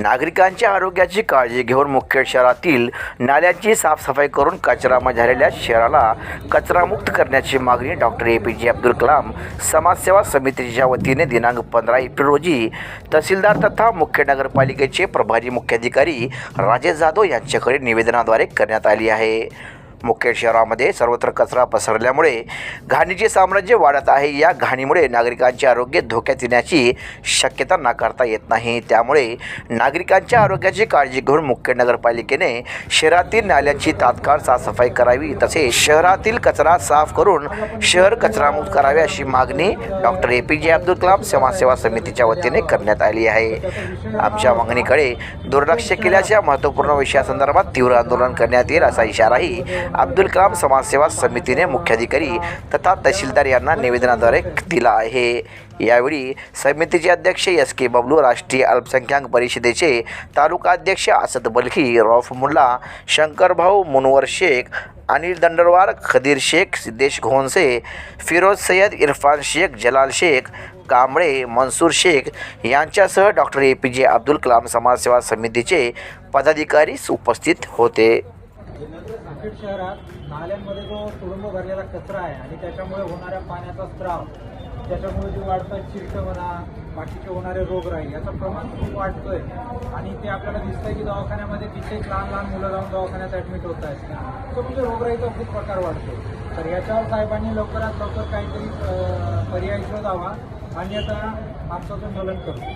नागरिकांच्या आरोग्याची काळजी घेऊन मुख्य शहरातील नाल्यांची साफसफाई करून कचरामय झालेल्या शहराला कचरामुक्त करण्याची मागणी डॉक्टर ए पी जे अब्दुल कलाम समाजसेवा समितीच्या वतीने दिनांक पंधरा एप्रिल रोजी तहसीलदार तथा मुख्य नगरपालिकेचे प्रभारी मुख्याधिकारी राजेश जाधव यांच्याकडे निवेदनाद्वारे करण्यात आली आहे. मुख्य शहरामध्ये सर्वत्र कचरा पसरल्यामुळे घाणीचे साम्राज्य वाढत आहे. या घाणीमुळे नागरिकांचे आरोग्य धोक्यात येण्याची शक्यता नाकारता येत नाही. त्यामुळे नागरिकांच्या आरोग्याची काळजी घेऊन मुख्य नगरपालिकेने शहरातील नाल्यांची तात्काळ साफसफाई करावी तसेच शहरातील कचरा साफ करून शहर कचरामुक्त करावे अशी मागणी डॉक्टर ए पी जे अब्दुल कलाम समाजसेवा समितीच्या वतीने करण्यात आली आहे. आमच्या मागणीकडे दुर्लक्ष केल्याच्या महत्त्वपूर्ण विषयासंदर्भात तीव्र आंदोलन करण्यात येईल असा इशाराही अब्दुल कलाम समाजसेवा समितीने मुख्याधिकारी तथा तहसीलदार यांना निवेदनाद्वारे दिला आहे. यावेळी समितीचे अध्यक्ष एस के बबलू राष्ट्रीय अल्पसंख्याक परिषदेचे तालुका अध्यक्ष असद बलखी रौफ मुल्ला शंकरभाऊ मुनवर शेख अनिल दंडरवार खदीर शेख सिद्धेश घोनसे फिरोज सय्यद इरफान शेख जलाल शेख कांबळे मनसूर शेख यांच्यासह डॉक्टर ए पी जे अब्दुल कलाम समाजसेवा समितीचे पदाधिकारी उपस्थित होते. नांदेड शहरात नाल्यांमध्ये जो तुडुंब भरलेला कचरा आहे आणि त्याच्यामुळे होणाऱ्या पाण्याचा स्त्राव त्याच्यामुळे जे वाढतं चिरकं म्हणा बाकीचे होणारे रोगराई याचं प्रमाण खूप वाढतोय. आणि ते आपल्याला दिसतंय की दवाखान्यामध्ये कित्येक लहान लहान मुलं जाऊन दवाखान्यात ॲडमिट होत आहेत. तो म्हणजे रोगराईचा खूप प्रकार वाढतो तर याच्यावर साहेबांनी लवकरात लवकर काहीतरी पर्याय शोधावा. आता आमचं आंदोलन करतो